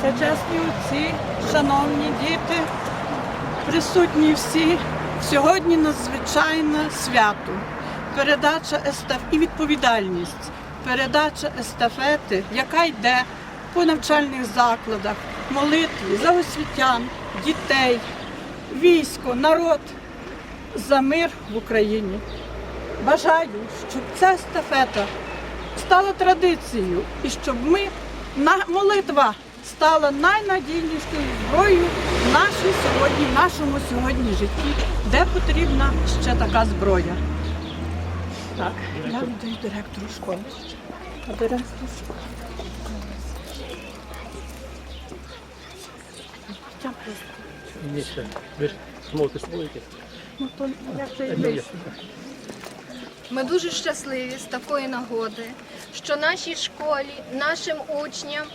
Пречесні отці, шановні діти, присутні всі. Сьогодні надзвичайне свято. Передача естаф і відповідальність. Передача естафети, яка йде по навчальних закладах, молитві за освітян, дітей, військо, народ за мир в Україні. Бажаю, щоб ця естафета стала традицією і щоб ми на молитва стала найнадійнішою зброєю в нашій сьогодні, в нашому сьогодні житті, де потрібна ще така зброя. Так, я віддаю директору школи. А директор Ні, ще. Ви ж зможете спілити. Ну, то я вже й вийшла. Ми дуже щасливі з такої нагоди, що нашій школі, нашим учням,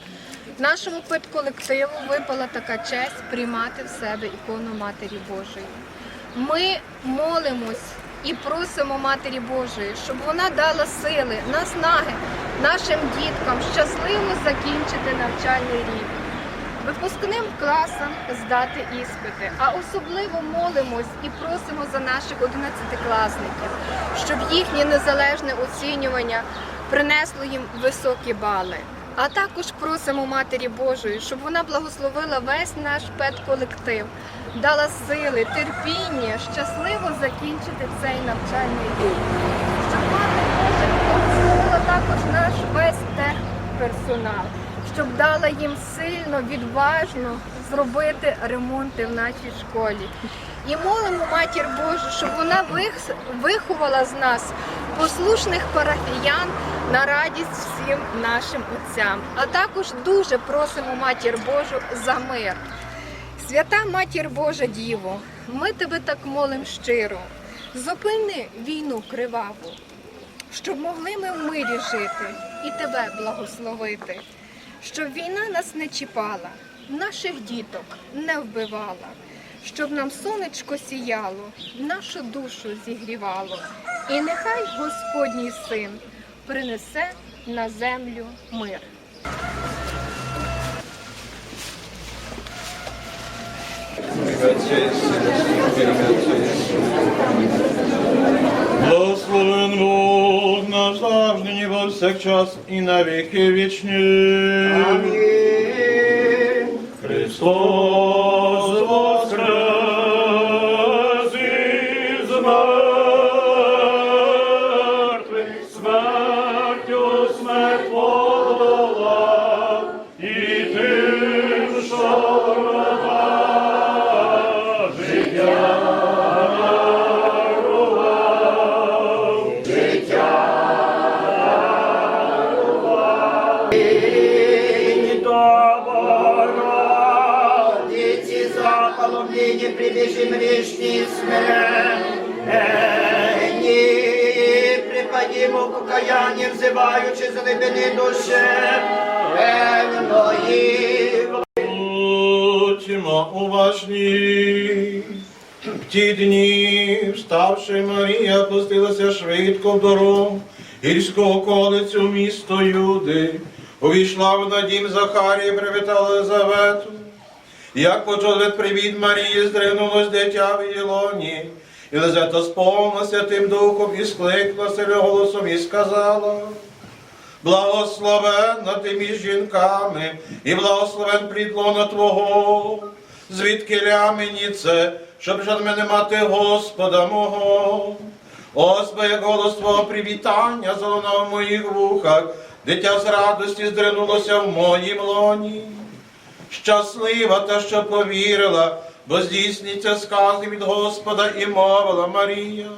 нашому педколективу випала така честь приймати в себе ікону Матері Божої. Ми молимось і просимо Матері Божої, щоб вона дала сили, наснаги нашим діткам щасливо закінчити навчальний рік. Випускним класам здати іспити, а особливо молимось і просимо за наших одинадцятикласників, щоб їхнє незалежне оцінювання принесло їм високі бали. А також просимо Матері Божої, щоб вона благословила весь наш педколектив, дала сили, терпіння, щасливо закінчити цей навчальний рік. Щоб Мати Божа благословила також наш весь техперсонал щоб дала їм сильно, відважно зробити ремонти в нашій школі. І молимо Матір Божу, щоб вона вих- виховала з нас послушних парафіян на радість всім нашим отцям. А також дуже просимо Матір Божу за мир. Свята Матір Божа Діво, ми тебе так молим щиро. Зупини війну криваву, щоб могли ми в мирі жити і тебе благословити, щоб війна нас не чіпала, наших діток не вбивала, щоб нам сонечко сіяло, нашу душу зігрівало, і нехай Господній син принесе на землю мир. Благословен Бог наш завжди, ні повсякчас і на віки вічні. Христос прибежим грешни смертни. Припадимо покаяние, взываючи за глибини душе, певної. Будьмо уважні. В ті дні, вставши Марія, пустилася швидко в дорогу гірського колицю в місто Юди. Увійшла вона дім Захарії, привітала Елизавету. Як почув від привіт Марії, здригнулось дитя в її лоні. Єлизавета сповнилася тим духом і скликла себе голосом і сказала. Благословенна ти між жінками, і благословен плід лона Твого. Звідки ля мені це, щоб від мене мати Господа мого. Господи, як голос Твого привітання залунав в моїх вухах, дитя з радості здринулося в моїм лоні. Щаслива та, що повірила, бо здійсниться скази від Господа і мовила Марія.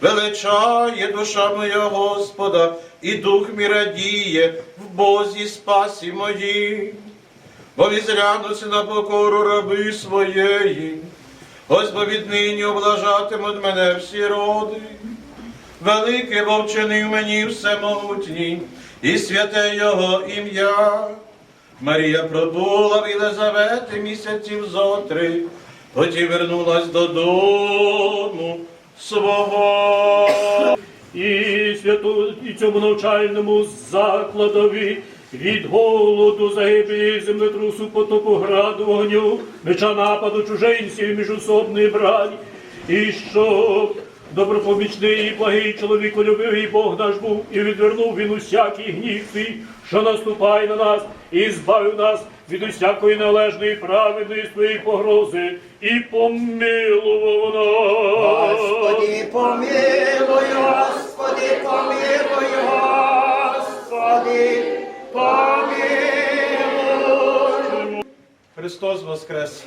Величає душа моя Господа, і дух мій радіє в Бозі спасі моїй. Бо візглянуся на покору раби своєї, ось бо віднині облажатимуть мене всі роди. Велике бо вчинив мені всемогутній, і святе Його ім'я. Марія пробула в Єлизавети місяців зотри, потім вернулась додому свого. І святу і цьому навчальному закладові від голоду, загибелі, землетрусу, потопу, граду, вогню, меча нападу чужинців, міжособної брані, і щоб добропомічний і благий чоловіколюбивий Бог наш був, і відвернув він усякий гнів свій, що наступає на нас, і збавив нас від усякої належної праведної своєї погрози, і помилував нас. Господи, помилуй, Господи, помилуй, Господи, помилуй. Христос Воскрес!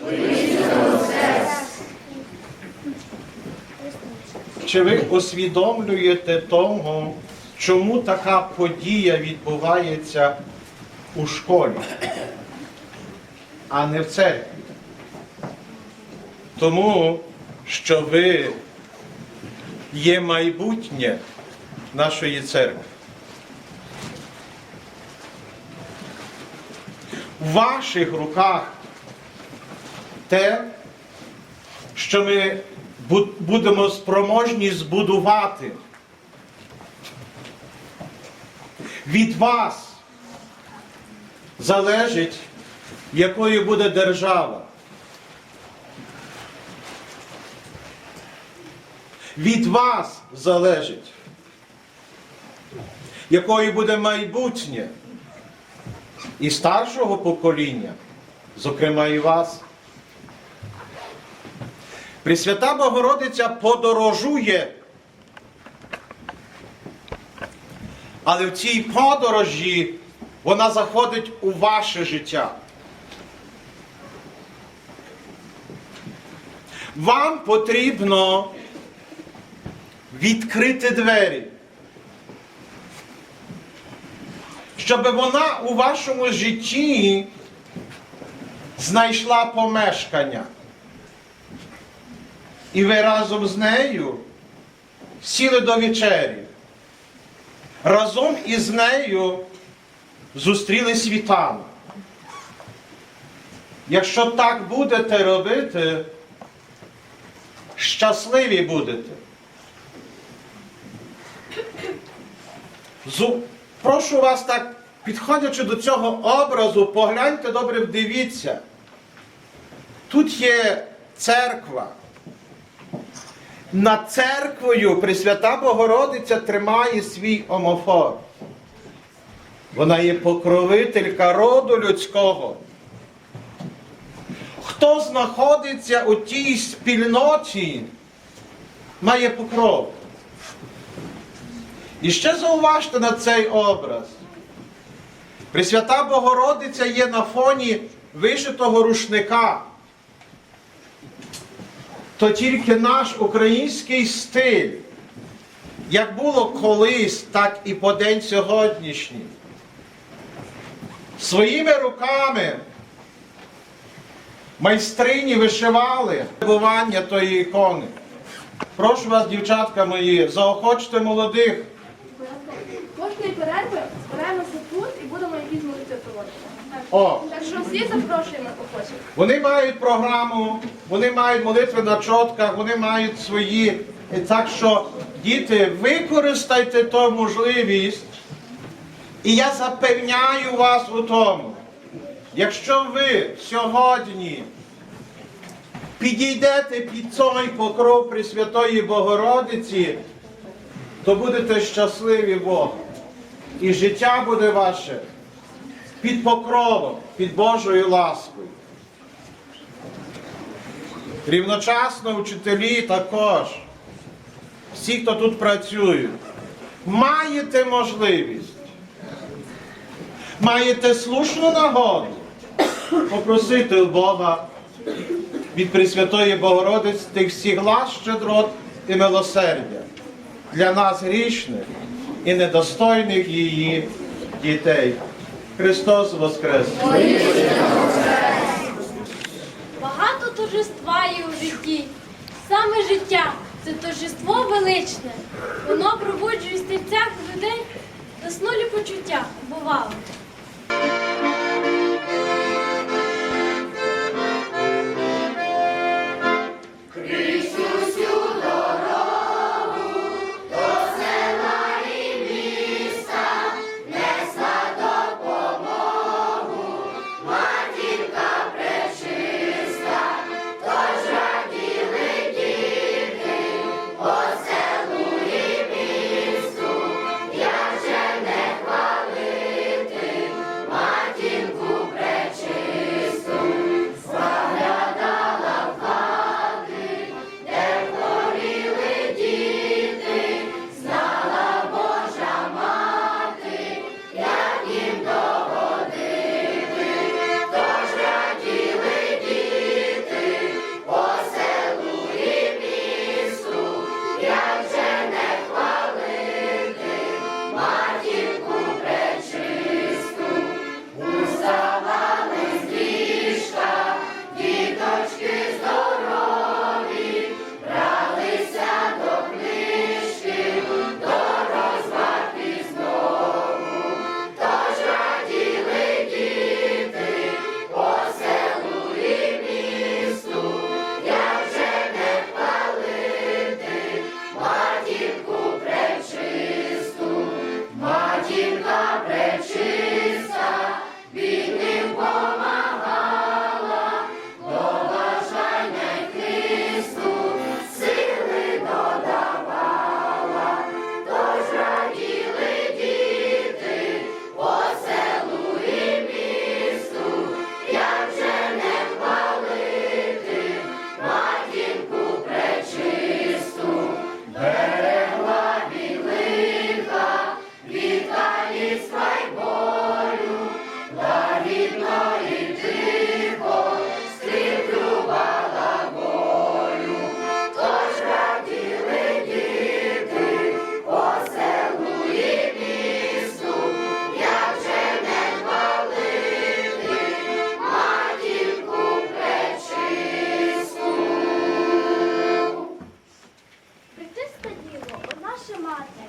Чи ви усвідомлюєте того, чому така подія відбувається у школі, а не в церкві? Тому що ви є майбутнє нашої церкви. В ваших руках те, що ми будемо спроможні збудувати. Від вас залежить, якою буде держава. Від вас залежить, якою буде майбутнє і старшого покоління, зокрема і вас. Пресвята Богородиця подорожує. Але в цій подорожі вона заходить у ваше життя. Вам потрібно відкрити двері, щоб вона у вашому житті знайшла помешкання. І ви разом з нею сіли до вечері. Разом із нею зустріли світанок. Якщо так будете робити, щасливі будете. Зу- Прошу вас так, підходячи до цього образу, погляньте добре, вдивіться. Тут є церква. Над церквою Пресвята Богородиця тримає свій омофор. Вона є покровителька роду людського. Хто знаходиться у тій спільноті, має покров. І ще зауважте на цей образ. Пресвята Богородиця є на фоні вишитого рушника. То тільки наш український стиль, як було колись, так і по день сьогоднішній. Своїми руками майстрині вишивали вибування тої ікони. Прошу вас, дівчатка мої, заохочте молодих. Кожної перерви збираємося тут і будемо якісь молитви проводити. О, Так що всі запрошуємо охочих. Вони мають програму, вони мають молитви на чотках, вони мають свої. І Так що, діти, використайте ту можливість. І я запевняю вас у тому, якщо ви сьогодні підійдете під цей покров Пресвятої Богородиці, то будете щасливі Бога. І життя буде ваше під покровом, під Божою ласкою. Рівночасно вчителі також, всі, хто тут працюють, маєте можливість, маєте слушну нагоду попросити у Бога від Пресвятої Богородиці тих всіх лас, щедрот і милосердя для нас грішних і недостойних її дітей. Христос Воскрес! Багато торжества є у житті. Саме життя це торжество величне. Воно пробуджує в серцях людей заснулі почуття, бувало. мати,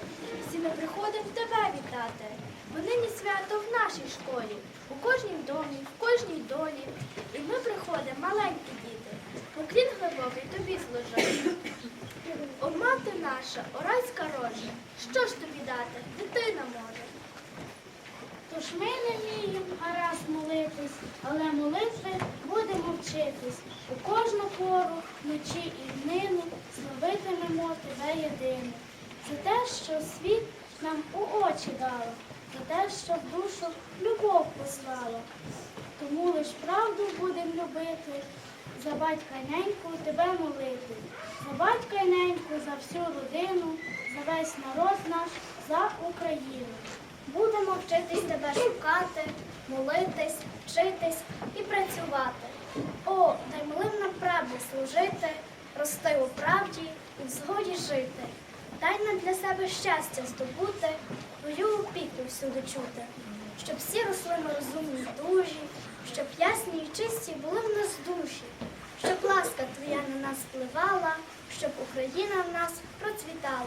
всі ми приходимо тебе вітати. Бо нині свято в нашій школі, у кожній домі, в кожній долі. І ми приходимо, маленькі діти, поклін глибокий тобі зложимо. О, мати наша, о рожа, що ж тобі дати, дитина може. Тож ми не вміємо гаразд молитись, але молитви будемо вчитись. У кожну пору, вночі і днину, Словитимемо тебе єдину. За те, що світ нам у очі дало, за те, що в душу любов послала. Тому лиш правду будемо любити, за батька й неньку тебе молити, за батька й неньку, за всю родину, за весь народ наш, за Україну. Будемо вчитись тебе шукати, молитись, вчитись і працювати. О, дай милим нам правді служити, рости у правді і в згоді жити. Дай нам для себе щастя здобути, твою опіку всюди чути, щоб всі росли ми розумні дужі, щоб ясні і чисті були в нас душі, щоб ласка твоя на нас впливала, щоб Україна в нас процвітала.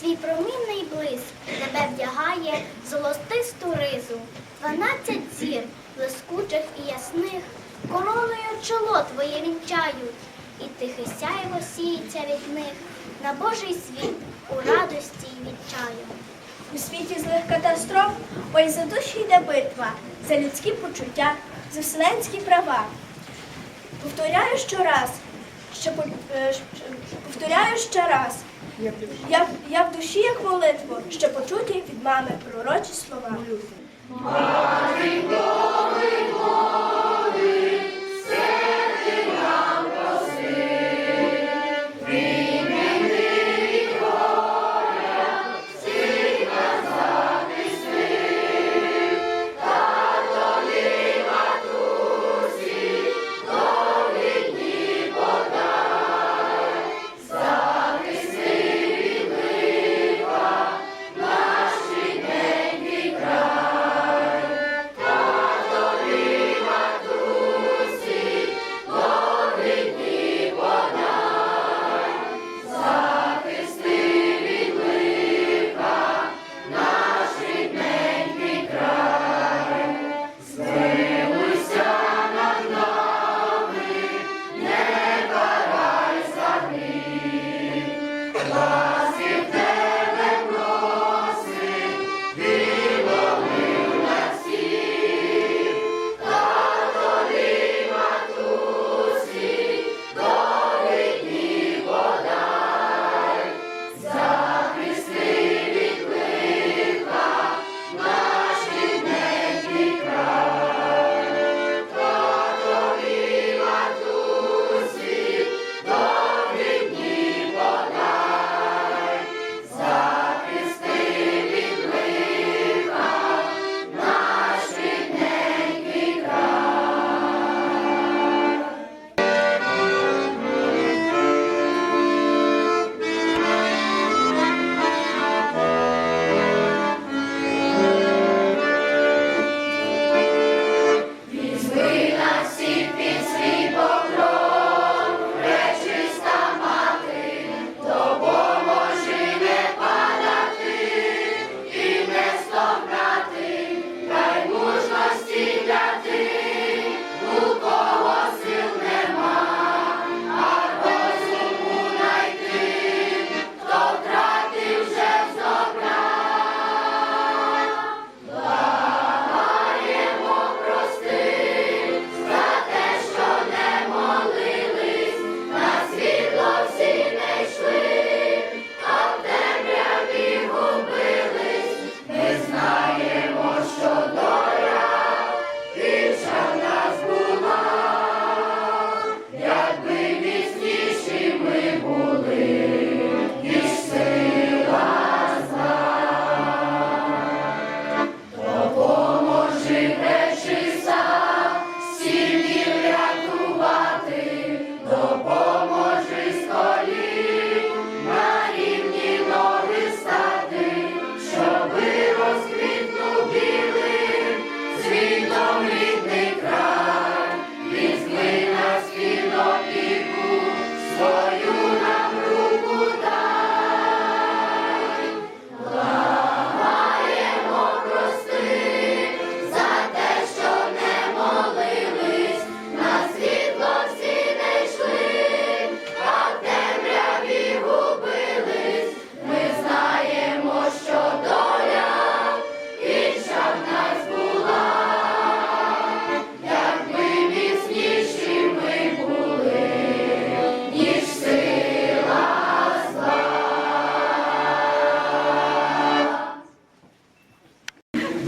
Свій промінний блиск, тебе вдягає золотисту ризу. Дванадцять зір, блискучих і ясних, короною чоло твоє вінчають, і тихе сяйво сіється від них на Божий світ у радості й відчаю. У світі злих катастроф, ой за душі йде битва, за людські почуття, за вселенські права. Повторяю щораз, що е, щ- повторяю ще раз. Я, я в душі, як молитва, що почуті від мами пророчі слова. Захисти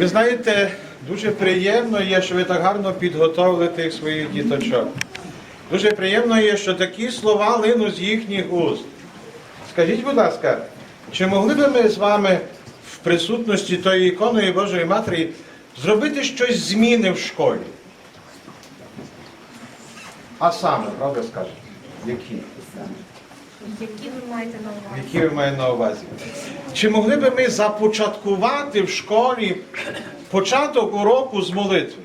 Ви знаєте, дуже приємно є, що ви так гарно підготовили тих своїх діточок. Дуже приємно є, що такі слова линуть з їхніх уст. Скажіть, будь ласка, чи могли би ми з вами в присутності тої іконої Божої Матері зробити щось зміни в школі? А саме, правда скажете? Які? Які ви маєте на увазі? Які ви маєте на увазі? Чи могли би ми започаткувати в школі початок уроку з молитви?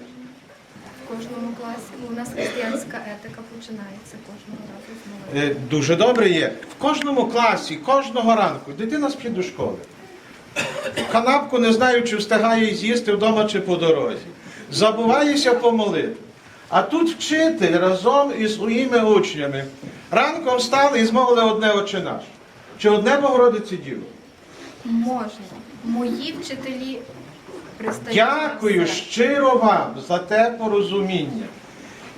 В кожному класі ну, у нас християнська етика починається кожного разу з молитви. Е, Дуже добре є. В кожному класі, кожного ранку дитина спить до школи. Канапку не знаю, чи встигає з'їсти вдома чи по дорозі. Забувається помолити. А тут вчитель разом із своїми учнями ранком встали і змовили одне очі наш. Чи одне Богородиці Діво? Можна. Мої вчителі пристають. Дякую щиро вам за те порозуміння.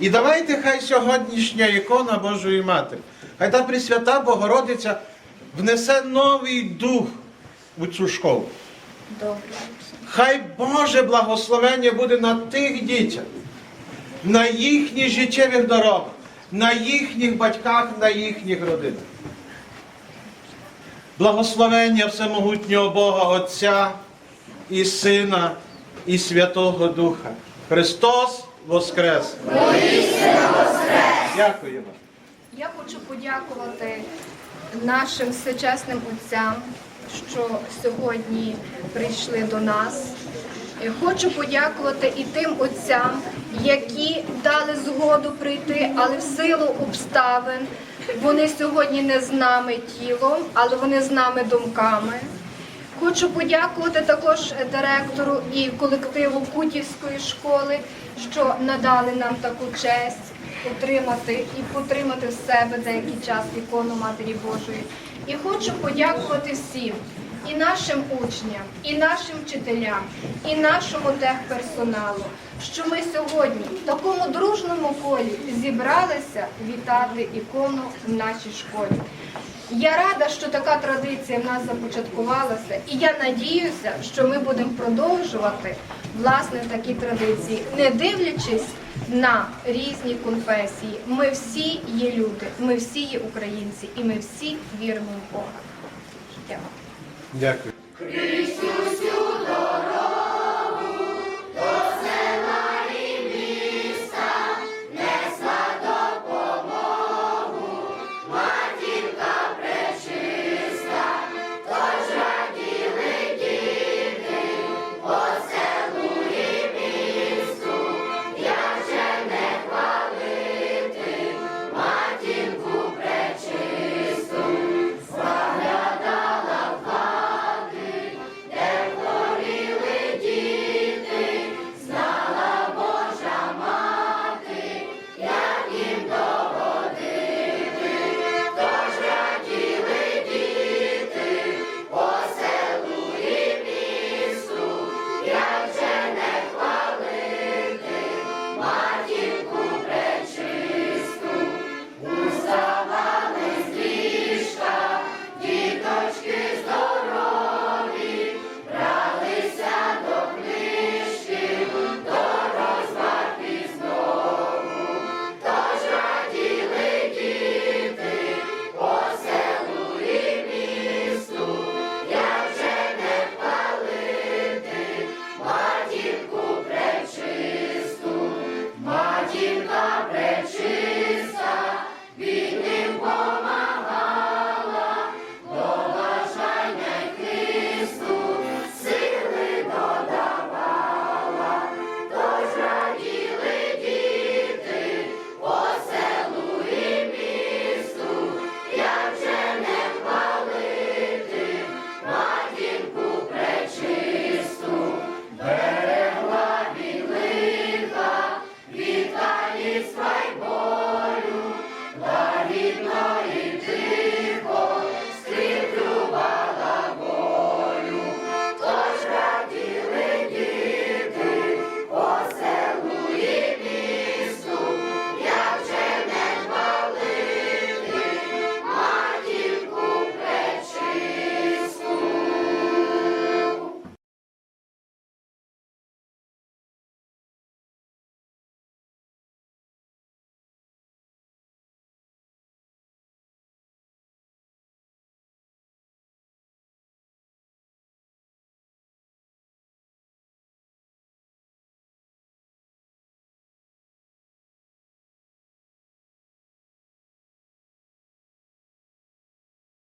І давайте хай сьогоднішня ікона Божої Матері, хай та Пресвята Богородиця внесе новий дух у цю школу. Добре. Хай Боже благословення буде на тих дітях, на їхніх життєвих дорогах, на їхніх батьках, на їхніх родинах. Благословення Всемогутнього Бога Отця і Сина і Святого Духа. Христос Воскрес! Дякуємо. Я хочу подякувати нашим всечесним отцям, що сьогодні прийшли до нас. Е, Хочу подякувати і тим отцям, які дали згоду прийти, але в силу обставин вони сьогодні не з нами тілом, але вони з нами думками. Хочу подякувати також директору і колективу Кутівської школи, що надали нам таку честь отримати і потримати в себе деякий час ікону Матері Божої. І хочу подякувати всім, і нашим учням, і нашим вчителям, і нашому техперсоналу, що ми сьогодні в такому дружному колі зібралися вітати ікону в нашій школі. Я рада, що така традиція в нас започаткувалася, і я надіюся, що ми будемо продовжувати власне такі традиції, не дивлячись на різні конфесії. Ми всі є люди, ми всі є українці, і ми всі віримо в Бога. Дякую.